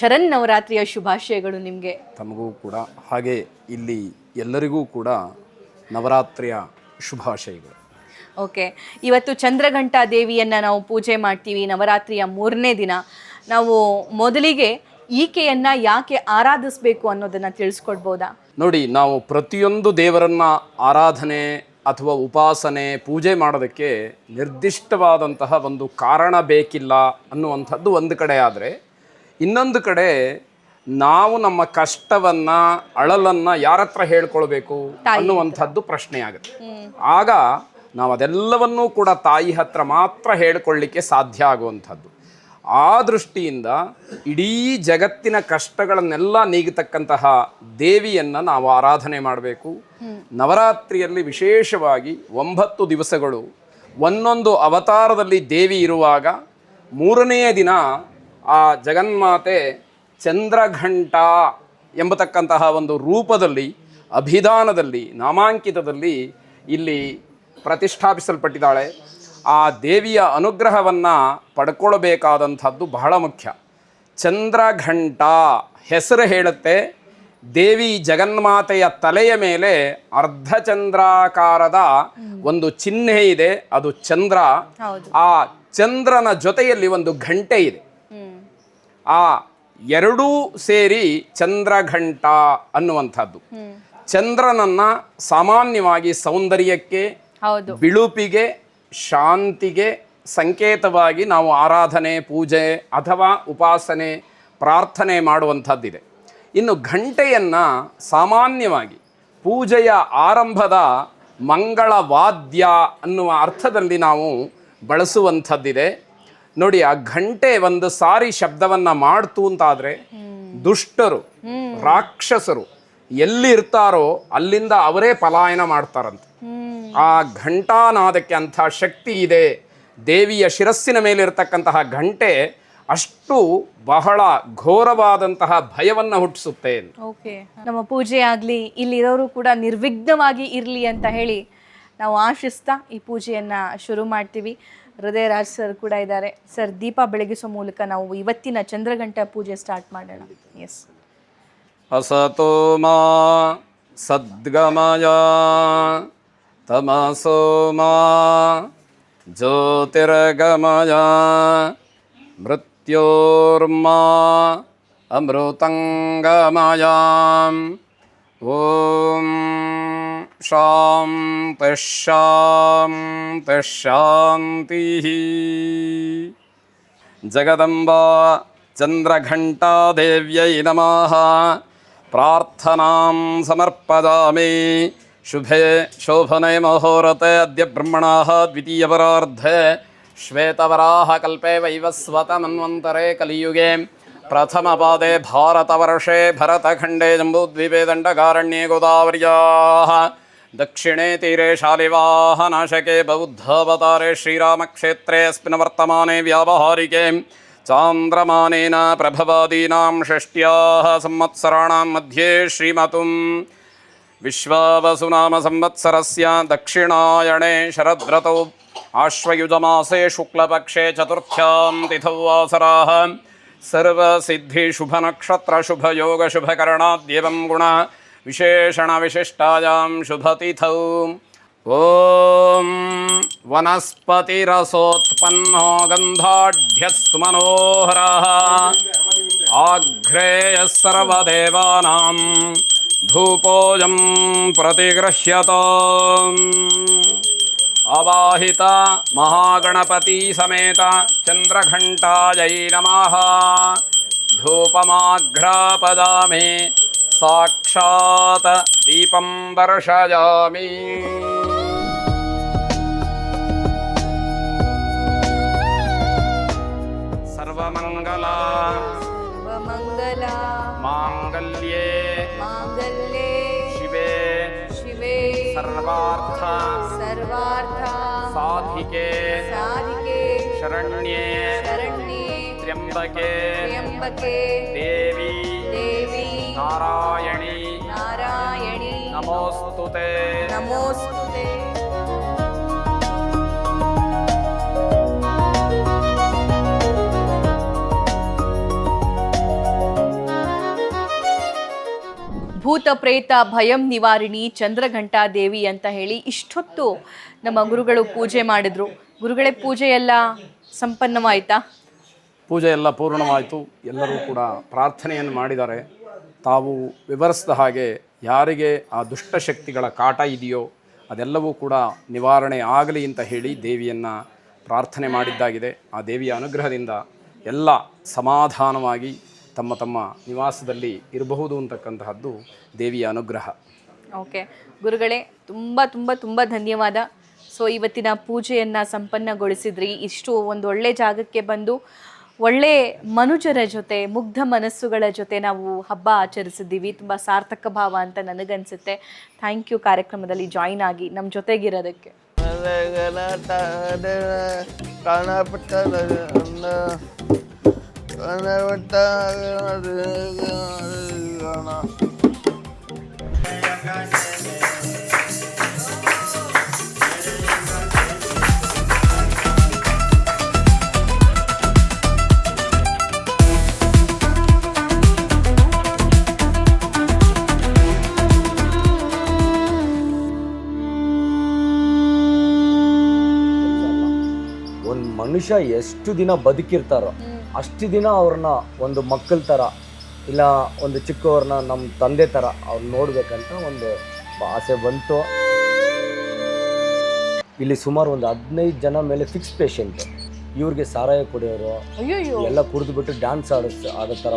ಶರನ್ನವರಾತ್ರಿಯ ಶುಭಾಶಯಗಳು ನಿಮಗೆ. ತಮಗೂ ಕೂಡ. ಹಾಗೆ ಇಲ್ಲಿ ಎಲ್ಲರಿಗೂ ಕೂಡ ನವರಾತ್ರಿಯ ಶುಭಾಶಯಗಳು. ಓಕೆ. ಇವತ್ತು ಚಂದ್ರಘಂಟಾ ದೇವಿಯನ್ನು ನಾವು ಪೂಜೆ ಮಾಡ್ತೀವಿ ನವರಾತ್ರಿಯ ಮೂರನೇ ದಿನ. ನಾವು ಮೊದಲಿಗೆ ಈಕೆಯನ್ನು ಯಾಕೆ ಆರಾಧಿಸಬೇಕು ಅನ್ನೋದನ್ನು ತಿಳಿಸ್ಕೊಡ್ಬೋದಾ? ನೋಡಿ ನಾವು ಪ್ರತಿಯೊಂದು ದೇವರನ್ನು ಆರಾಧನೆ ಅಥವಾ ಉಪಾಸನೆ ಪೂಜೆ ಮಾಡೋದಕ್ಕೆ ನಿರ್ದಿಷ್ಟವಾದಂತಹ ಒಂದು ಕಾರಣ ಬೇಕಿಲ್ಲ ಅನ್ನುವಂಥದ್ದು ಒಂದು ಕಡೆ ಆದರೆ ಇನ್ನೊಂದು ಕಡೆ ನಾವು ನಮ್ಮ ಕಷ್ಟವನ್ನ ಅಳಲನ್ನ ಯಾರ ಹತ್ರ ಹೇಳ್ಕೊಳ್ಬೇಕು ಅನ್ನುವಂಥದ್ದು ಪ್ರಶ್ನೆ ಆಗುತ್ತೆ ಆಗ ನಾವು ಅದೆಲ್ಲವನ್ನೂ ಕೂಡ ತಾಯಿ ಹತ್ರ ಮಾತ್ರ ಹೇಳ್ಕೊಳ್ಳಿಕ್ಕೆ ಸಾಧ್ಯ ಆಗುವಂಥದ್ದು. ಆ ದೃಷ್ಟಿಯಿಂದ ಇಡೀ ಜಗತ್ತಿನ ಕಷ್ಟಗಳನ್ನೆಲ್ಲ ನೀಗತಕ್ಕಂತಹ ದೇವಿಯನ್ನು ನಾವು ಆರಾಧನೆ ಮಾಡಬೇಕು. ನವರಾತ್ರಿಯಲ್ಲಿ ವಿಶೇಷವಾಗಿ ಒಂಬತ್ತು ದಿವಸಗಳು ಒಂದೊಂದು ಅವತಾರದಲ್ಲಿ ದೇವಿ ಇರುವಾಗ ಮೂರನೆಯ ದಿನ ಆ ಜಗನ್ಮಾತೆ ಚಂದ್ರಘಂಟ ಎಂಬತಕ್ಕಂತಹ ಒಂದು ರೂಪದಲ್ಲಿ ಅಭಿಧಾನದಲ್ಲಿ ನಾಮಾಂಕಿತದಲ್ಲಿ ಇಲ್ಲಿ ಪ್ರತಿಷ್ಠಾಪಿಸಲ್ಪಟ್ಟಿದ್ದಾಳೆ. ಆ ದೇವಿಯ ಅನುಗ್ರಹವನ್ನು ಪಡ್ಕೊಳ್ಬೇಕಾದಂಥದ್ದು ಬಹಳ ಮುಖ್ಯ. ಚಂದ್ರಘಂಟ ಹೆಸರು ಹೇಳುತ್ತೆ. ದೇವಿ ಜಗನ್ಮಾತೆಯ ತಲೆಯ ಮೇಲೆ ಅರ್ಧಚಂದ್ರಾಕಾರದ ಒಂದು ಚಿಹ್ನೆ ಇದೆ. ಅದು ಚಂದ್ರ. ಆ ಚಂದ್ರನ ಜೊತೆಯಲ್ಲಿ ಒಂದು ಘಂಟೆ ಇದೆ. ಆ ಎರಡೂ ಸೇರಿ ಚಂದ್ರಘಂಟ ಅನ್ನುವಂಥದ್ದು. ಚಂದ್ರನನ್ನ ಸಾಮಾನ್ಯವಾಗಿ ಸೌಂದರ್ಯಕ್ಕೆ ಬಿಳುಪಿಗೆ ಶಾಂತಿಗೆ ಸಂಕೇತವಾಗಿ ನಾವು ಆರಾಧನೆ ಪೂಜೆ ಅಥವಾ ಉಪಾಸನೆ ಪ್ರಾರ್ಥನೆ ಮಾಡುವಂಥದ್ದಿದೆ. ಇನ್ನು ಘಂಟೆಯನ್ನು ಸಾಮಾನ್ಯವಾಗಿ ಪೂಜೆಯ ಆರಂಭದ ಮಂಗಳ ವಾದ್ಯ ಅನ್ನುವ ಅರ್ಥದಲ್ಲಿ ನಾವು ಬಳಸುವಂಥದ್ದಿದೆ. ನೋಡಿ, ಆ ಘಂಟೆ ಒಂದು ಸಾರಿ ಶಬ್ದವನ್ನ ಮಾಡ್ತು ಅಂತಾದ್ರೆ ದುಷ್ಟರು, ರಾಕ್ಷಸರು ಎಲ್ಲಿರ್ತಾರೋ ಅಲ್ಲಿಂದ ಅವರೇ ಪಲಾಯನ ಮಾಡ್ತಾರಂತೆ. ಆ ಘಂಟಾನಾದಕ್ಕೆ ಅಂತ ಶಕ್ತಿ ಇದೆ. ದೇವಿಯ ಶಿರಸ್ಸಿನ ಮೇಲಿರ್ತಕ್ಕಂತಹ ಘಂಟೆ ಅಷ್ಟು ಬಹಳ ಘೋರವಾದಂತಹ ಭಯವನ್ನ ಹುಟ್ಟಿಸುತ್ತೆ ನಮ್ಮ ಪೂಜೆ ಆಗಲಿ, ಇಲ್ಲಿರೋರು ಕೂಡ ನಿರ್ವಿಘ್ನವಾಗಿ ಇರಲಿ ಅಂತ ಹೇಳಿ ನಾವು ಆಶಿಸ್ತಾ ಈ ಪೂಜೆಯನ್ನು ಶುರು ಮಾಡ್ತೀವಿ. ಹೃದಯರಾಜ್ ಸರ್ ಕೂಡ ಇದ್ದಾರೆ. ಸರ್, ದೀಪ ಬೆಳಗಿಸೋ ಮೂಲಕ ನಾವು ಇವತ್ತಿನ ಚಂದ್ರಗಂಟ ಪೂಜೆ ಸ್ಟಾರ್ಟ್ ಮಾಡೋಣ. ಎಸ್ असतो ಮಾ ಸದ್ಗಮಯ, ತಮಸೋ ಮಾ ಜ್ಯೋತಿರ್ಗಮಯ, ಮೃತ್ಯೋರ್ಮಾ ಅಮೃತಂಗಮಯ. ಓಂ शान्तिः शान्तिः जगदम्बा चन्द्रघण्टादेव्यै नमः। प्रार्थनां समर्पयामि। शुभे शोभने मुहूर्ते अद्य ब्रह्मणाः द्वितीयपरार्धे। श्वेतवराहकल्पे वैवस्वतमन्वन्तरे कलियुगे। प्रथमपादे भारतवर्षे भरतखण्डे जम्बूद्वीपे दण्डकारण्ये गोदावर्याः। दक्षिणे तीरे शालिवाहनाशके बौद्धावतारे श्रीरामक्षेत्रे अस्मिन् वर्तमाने व्यावहारिके चान्द्रमानेन प्रभवादीनां षष्ट्याः संवत्सराणां मध्ये श्रीमतुं विश्वावसुनामसंवत्सरस्य दक्षिणायणे शरद्रतौ आश्वयुजमासे शुक्लपक्षे चतुर्थ्यां तिथौ वासराः सर्वसिद्धिशुभनक्षत्रशुभयोगशुभकरणाद्येवं गुण विशेषणविशिष्टायां शुभतिथौ। ॐ वनस्पतिरसोत्पन्नो गन्धाढ्यः सुमनोहरः आघ्रेयः सर्वदेवानां धूपोऽयं प्रतिगृह्यताम् अवाहित महागणपति समेत चन्द्रघण्टायै नमः। धूपमाघ्रापदामि साक्षात दीपं दर्शयामि सर्वमङ्गला सर्वमङ्गला माङ्गल्ये माङ्गल्ये शिवे शिवे सर्वार्थ साधिके साधिके शरण्ये शरण्ये त्र्यम्बके त्र्यम्बके देवी ನಮೋಸ್ತುತೆ ನಮೋಸ್ತುತೆ ಭೂತ ಪ್ರೇತ ಭಯಂ ನಿವಾರಿಣಿ ಚಂದ್ರಘಂಟಾ ದೇವಿ ಅಂತ ಹೇಳಿ ಇಷ್ಟೊತ್ತು ನಮ್ಮ ಗುರುಗಳು ಪೂಜೆ ಮಾಡಿದ್ರು. ಗುರುಗಳೇ ಪೂಜೆ ಎಲ್ಲ ಸಂಪನ್ನವಾಯಿತಾ? ಪೂಜೆ ಎಲ್ಲ ಪೂರ್ಣವಾಯಿತು. ಎಲ್ಲರೂ ಕೂಡ ಪ್ರಾರ್ಥನೆಯನ್ನು ಮಾಡಿದ್ದಾರೆ. ತಾವು ವಿವರಿಸಿದ ಹಾಗೆ ಯಾರಿಗೆ ಆ ದುಷ್ಟಶಕ್ತಿಗಳ ಕಾಟ ಇದೆಯೋ ಅದೆಲ್ಲವೂ ಕೂಡ ನಿವಾರಣೆ ಆಗಲಿ ಅಂತ ಹೇಳಿ ದೇವಿಯನ್ನು ಪ್ರಾರ್ಥನೆ ಮಾಡಿದ್ದಾಗಿದೆ. ಆ ದೇವಿಯ ಅನುಗ್ರಹದಿಂದ ಎಲ್ಲ ಸಮಾಧಾನವಾಗಿ ತಮ್ಮ ತಮ್ಮ ನಿವಾಸದಲ್ಲಿ ಇರಬಹುದು ಅಂತಕ್ಕಂತಹದ್ದು ದೇವಿಯ ಅನುಗ್ರಹ. ಓಕೆ ಗುರುಗಳೇ, ತುಂಬ ತುಂಬ ತುಂಬ ಧನ್ಯವಾದ. ಸೊ ಇವತ್ತಿನ ಪೂಜೆಯನ್ನು ಸಂಪನ್ನಗೊಳಿಸಿದ್ರಿ. ಇಷ್ಟು ಒಂದು ಒಳ್ಳೆ ಜಾಗಕ್ಕೆ ಬಂದು ಒಳ್ಳೆ ಮನುಜರ ಜೊತೆ, ಮುಗ್ಧ ಮನಸ್ಸುಗಳ ಜೊತೆ ನಾವು ಹಬ್ಬ ಆಚರಿಸಿದ್ದೀವಿ. ತುಂಬ ಸಾರ್ಥಕ ಭಾವ ಅಂತ ನನಗನ್ಸುತ್ತೆ. ಥ್ಯಾಂಕ್ ಯು ಕಾರ್ಯಕ್ರಮದಲ್ಲಿ ಜಾಯಿನ್ ಆಗಿ ನಮ್ಮ ಜೊತೆಗಿರೋದಕ್ಕೆ. ಮನುಷ್ಯ ಎಷ್ಟು ದಿನ ಬದುಕಿರ್ತಾರೋ ಅಷ್ಟು ದಿನ ಅವ್ರನ್ನ ಒಂದು ಮಕ್ಕಳ ಥರ ಇಲ್ಲ ಒಂದು ಚಿಕ್ಕವ್ರನ್ನ ನಮ್ಮ ತಂದೆ ಥರ ಅವ್ರು ನೋಡ್ಬೇಕಂತ ಒಂದು ಆಸೆ ಬಂತು. ಇಲ್ಲಿ ಸುಮಾರು ಒಂದು ಹದಿನೈದು ಜನ ಮೇಲೆ ಫಿಕ್ಸ್ ಪೇಷಂಟ್ ಇವ್ರಿಗೆ ಸಾರಾಯ ಕುಡಿಯೋರು ಅಯ್ಯಯ್ಯೋ. ಎಲ್ಲ ಕುಡಿದ್ಬಿಟ್ಟು ಡ್ಯಾನ್ಸ್ ಆಡಿಸ್ ಆಡೋ ಥರ